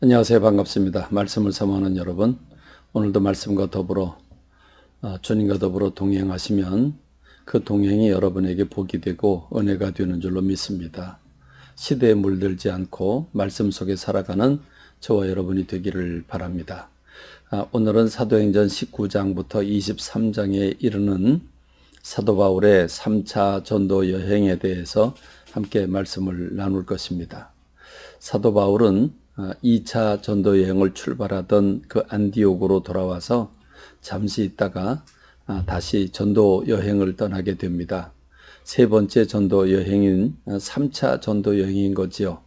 안녕하세요. 반갑습니다. 말씀을 사모하는 여러분. 오늘도 말씀과 더불어 어, 주님과 더불어 동행하시면 그 동행이 여러분에게 복이 되고 은혜가 되는 줄로 믿습니다. 시대에 물들지 않고 말씀 속에 살아가는 저와 여러분이 되기를 바랍니다. 아, 오늘은 사도행전 19장부터 23장에 이르는 사도 바울의 3차 전도 여행에 대해서 함께 말씀을 나눌 것입니다. 사도 바울은 2차 전도 여행을 출발하던 그 안디옥으로 돌아와서 잠시 있다가 아, 다시 전도 여행을 떠나게 됩니다. 세 번째 전도 여행인 3차 전도 여행인 거지요.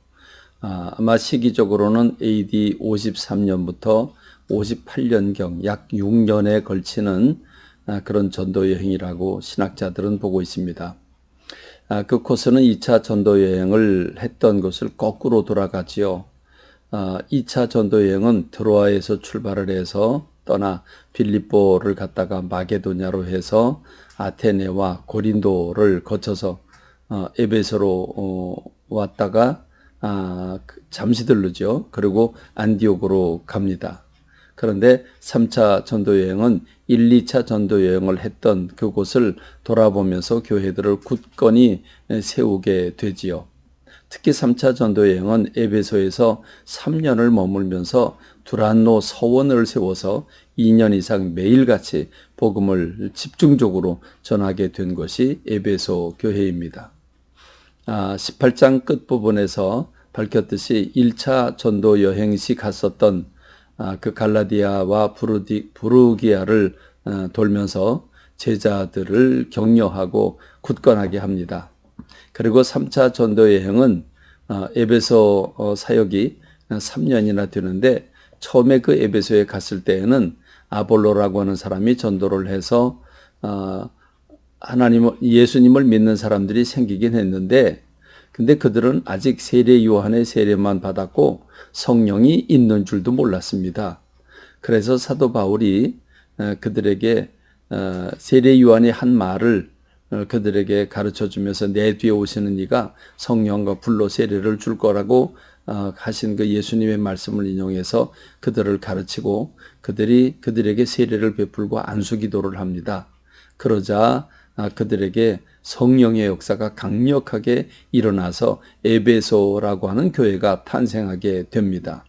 아, 아마 시기적으로는 AD 53년부터 58년경 약 6년에 걸치는 아, 그런 전도 여행이라고 신학자들은 보고 있습니다. 그 코스는 2차 전도 여행을 했던 것을 거꾸로 돌아가지요. 2차 전도 여행은 드로아에서 출발을 해서 떠나 빌립보를 갔다가 마게도냐로 해서 아테네와 고린도를 거쳐서 어, 에베소로 어, 왔다가 아, 그 잠시 들르죠. 그리고 안디옥으로 갑니다. 그런데 3차 전도 여행은 1, 2차 전도 여행을 했던 그곳을 돌아보면서 교회들을 굳건히 세우게 되지요. 특히 3차 전도 여행은 에베소에서 3년을 머물면서 두란노 서원을 세워서 2년 이상 매일같이 복음을 집중적으로 전하게 된 것이 에베소 교회입니다. 아, 18장 끝부분에서 밝혔듯이 1차 전도 여행 시 갔었던 아, 그 갈라디아와 부르디, 부르기아를 아, 돌면서 제자들을 격려하고 굳건하게 합니다. 그리고 3차 전도 여행은 어, 에베소 어, 사역이 3년이나 되는데 처음에 그 에베소에 갔을 때에는 아볼로라고 하는 사람이 전도를 해서 어, 하나님 예수님을 믿는 사람들이 생기긴 했는데 근데 그들은 아직 세례 요한의 세례만 받았고 성령이 있는 줄도 몰랐습니다. 그래서 사도 바울이 그들에게 세례 요한이 한 말을 어, 그들에게 가르쳐 주면서 내 뒤에 오시는 이가 성령과 불로 세례를 줄 거라고 어, 하신 그 예수님의 말씀을 인용해서 그들을 가르치고 그들이 그들에게 세례를 베풀고 안수 기도를 합니다. 그러자 아, 그들에게 성령의 역사가 강력하게 일어나서 에베소라고 하는 교회가 탄생하게 됩니다.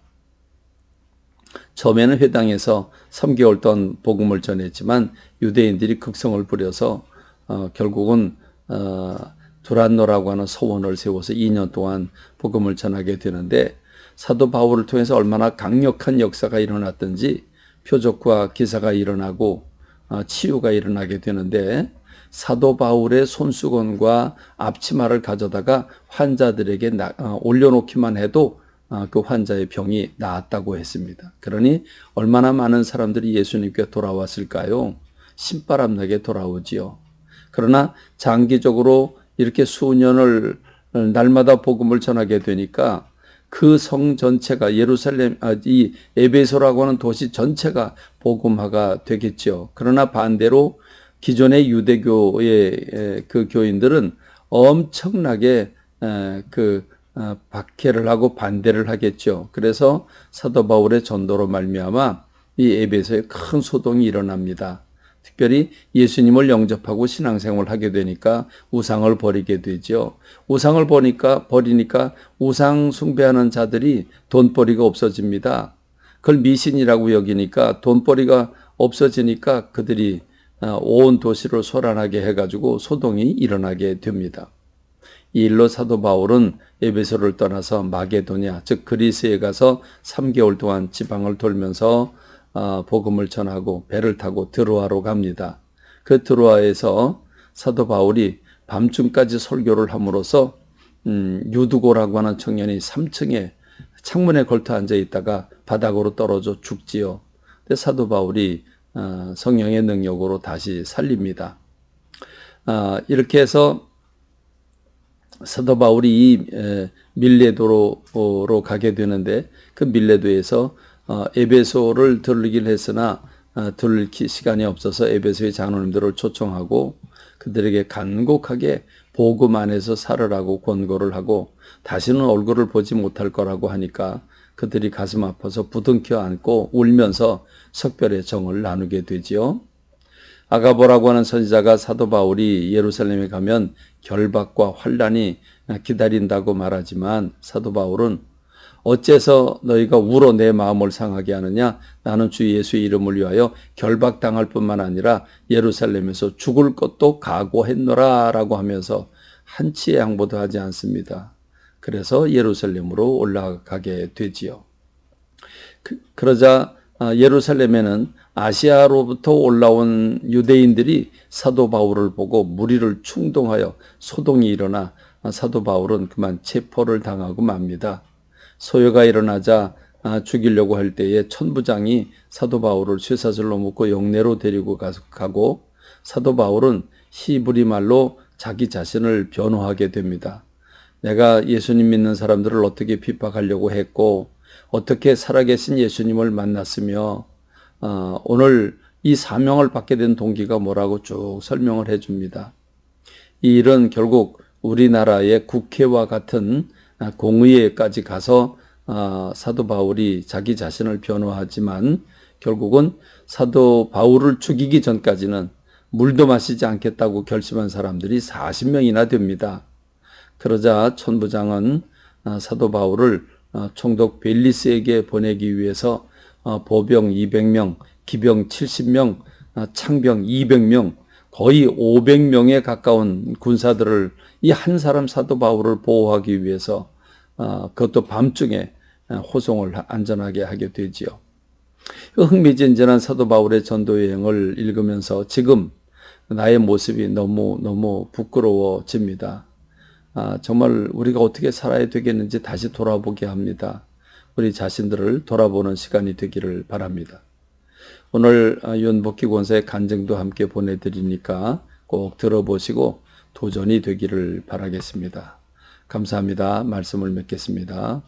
처음에는 회당에서 3개월 동안 복음을 전했지만 유대인들이 극성을 부려서 어, 결국은 어, 두란노라고 하는 소원을 세워서 2년 동안 복음을 전하게 되는데 사도 바울을 통해서 얼마나 강력한 역사가 일어났든지 표적과 기사가 일어나고 어, 치유가 일어나게 되는데 사도 바울의 손수건과 앞치마를 가져다가 환자들에게 나, 어, 올려놓기만 해도 어, 그 환자의 병이 나았다고 했습니다. 그러니 얼마나 많은 사람들이 예수님께 돌아왔을까요? 신바람 나게 돌아오지요. 그러나 장기적으로 이렇게 수년을 날마다 복음을 전하게 되니까 그 성 전체가 예루살렘 아, 이 에베소라고 하는 도시 전체가 복음화가 되겠죠. 그러나 반대로 기존의 유대교의 그 교인들은 엄청나게 그 어, 박해를 하고 반대를 하겠죠. 그래서 사도 바울의 전도로 말미암아 이 에베소에 큰 소동이 일어납니다. 특별히 예수님을 영접하고 신앙생활을 하게 되니까 우상을 버리게 되죠. 우상을 보니까 버리니까 우상 숭배하는 자들이 돈벌이가 없어집니다. 그걸 미신이라고 여기니까 돈벌이가 없어지니까 그들이 어, 온 도시를 소란하게 해가지고 소동이 일어나게 됩니다. 이 일로 사도 바울은 에베소를 떠나서 마게도냐, 즉 그리스에 가서 3개월 동안 지방을 돌면서 어, 복음을 전하고 배를 타고 드로아로 갑니다. 그 드로아에서 사도 바울이 밤중까지 설교를 함으로써 음, 유두고라고 하는 청년이 3층에 창문에 걸터 앉아 있다가 바닥으로 떨어져 죽지요. 사도 바울이 어, 성령의 능력으로 다시 살립니다. 어, 이렇게 해서 사도 바울이 이 밀레도로 가게 되는데 그 밀레도에서 어, 에베소를 들르길 했으나 어, 들을 시간이 없어서 에베소의 장로님들을 초청하고 그들에게 간곡하게 복음 안에서 살으라고 권고를 하고 다시는 얼굴을 보지 못할 거라고 하니까 그들이 가슴 아파서 부둥켜 안고 울면서 석별의 정을 나누게 되지요. 아가보라고 하는 선지자가 사도 바울이 예루살렘에 가면 결박과 환란이 기다린다고 말하지만 사도 바울은 어째서 너희가 울어 내 마음을 상하게 하느냐? 나는 주 예수의 이름을 위하여 결박당할 뿐만 아니라 예루살렘에서 죽을 것도 각오했노라 라고 하면서 한치의 양보도 하지 않습니다. 그래서 예루살렘으로 올라가게 되지요. 그, 러자 예루살렘에는 아시아로부터 올라온 유대인들이 사도 바울을 보고 무리를 충동하여 소동이 일어나 사도 바울은 그만 체포를 당하고 맙니다. 소요가 일어나자 아, 죽이려고 할 때에 천부장이 사도 바울을 쇠사슬로 묶고 영내로 데리고 가고 사도 바울은 히브리 말로 자기 자신을 변호하게 됩니다. 내가 예수님 믿는 사람들을 어떻게 핍박하려고 했고 어떻게 살아계신 예수님을 만났으며 어, 오늘 이 사명을 받게 된 동기가 뭐라고 쭉 설명을 해줍니다. 이 일은 결국 우리나라의 국회와 같은 공의회까지 가서 어, 사도 바울이 자기 자신을 변호하지만 결국은 사도 바울을 죽이기 전까지는 물도 마시지 않겠다고 결심한 사람들이 40명이나 됩니다. 그러자 천부장은 어, 사도 바울을 어, 총독 벨리스에게 보내기 위해서 보병 200명, 기병 70명, 창병 200명, 거의 500명에 가까운 군사들을 이 한 사람 사도 바울을 보호하기 위해서 그것도 밤중에 호송을 안전하게 하게 되지요. 흥미진진한 사도 바울의 전도 여행을 읽으면서 지금 나의 모습이 너무 너무 부끄러워집니다. 아, 정말 우리가 어떻게 살아야 되겠는지 다시 돌아보게 합니다. 우리 자신들을 돌아보는 시간이 되기를 바랍니다. 오늘 윤복희 권사의 간증도 함께 보내드리니까 꼭 들어보시고 도전이 되기를 바라겠습니다. 감사합니다. 말씀을 맺겠습니다.